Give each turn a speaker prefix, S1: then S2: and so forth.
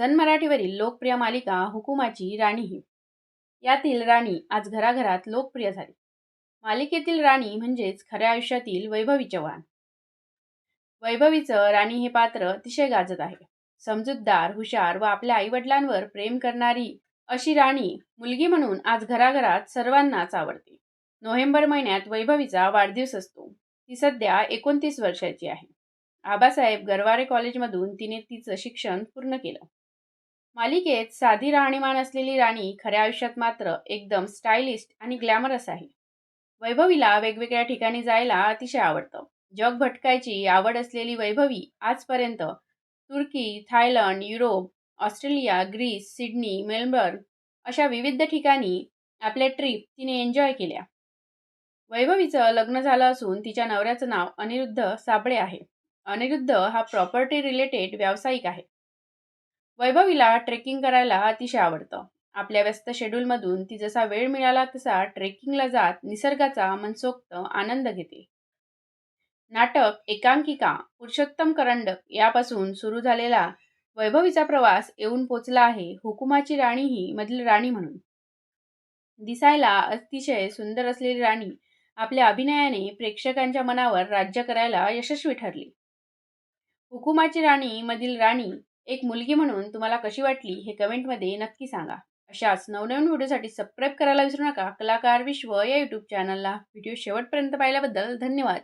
S1: सन मराठीवरील लोकप्रिय मालिका हुकुमाची राणी ही. यातील राणी आज घराघरात लोकप्रिय झाली. मालिकेतील राणी म्हणजेच खऱ्या आयुष्यातील वैभवी चव्हाण. वैभवीचं राणी हे पात्र अतिशय गाजत आहे. समजूतदार हुशार व आपल्या आईवडिलांवर प्रेम करणारी अशी राणी मुलगी म्हणून आज घराघरात सर्वांनाच आवडते. नोव्हेंबर महिन्यात वैभवीचा वाढदिवस असतो. ती सध्या एकोणतीस वर्षाची आहे. आबासाहेब गरवारे कॉलेजमधून तिने तिचं शिक्षण पूर्ण केलं. मालिकेत साधी राहणीमान असलेली राणी खऱ्या आयुष्यात मात्र एकदम स्टायलिस्ट आणि ग्लॅमरस आहे. वैभवीला वेगवेगळ्या ठिकाणी जायला अतिशय आवडतं. जग भटकायची आवड असलेली वैभवी आजपर्यंत तुर्की Thailand Europe Australia Greece Sydney Melbourne अशा विविध ठिकाणी आपल्या ट्रिप तिने एन्जॉय केल्या. वैभवीचं लग्न झालं असून तिच्या नवऱ्याचं नाव अनिरुद्ध साबळे आहे. अनिरुद्ध हा प्रॉपर्टी रिलेटेड व्यावसायिक आहे. वैभवीला ट्रेकिंग करायला अतिशय आवडतं. आपल्या व्यस्त शेड्यूलमधून ती जसा वेळ मिळाला तसा ट्रेकिंगला जात निसर्गाचा मनसोक्त आनंद घेते. नाटक एकांकिका पुरुषोत्तम करंडक यापासून सुरू झालेला वैभवीचा प्रवास येऊन पोचला आहे हुकुमाची राणी ही मधील राणी म्हणून. दिसायला अतिशय सुंदर असलेली राणी आपल्या अभिनयाने प्रेक्षकांच्या मनावर राज्य करायला यशस्वी ठरली. हुकुमाची राणी मधील राणी एक मुलगी म्हणून तुम्हाला कशी वाटली हे कमेंटमध्ये नक्की सांगा. अशाच नवनवीन व्हिडिओसाठी सबस्क्राईब करायला विसरू नका. कलाकार विश्व या यूट्यूब चॅनलला व्हिडिओ शेवटपर्यंत पाहिल्याबद्दल धन्यवाद.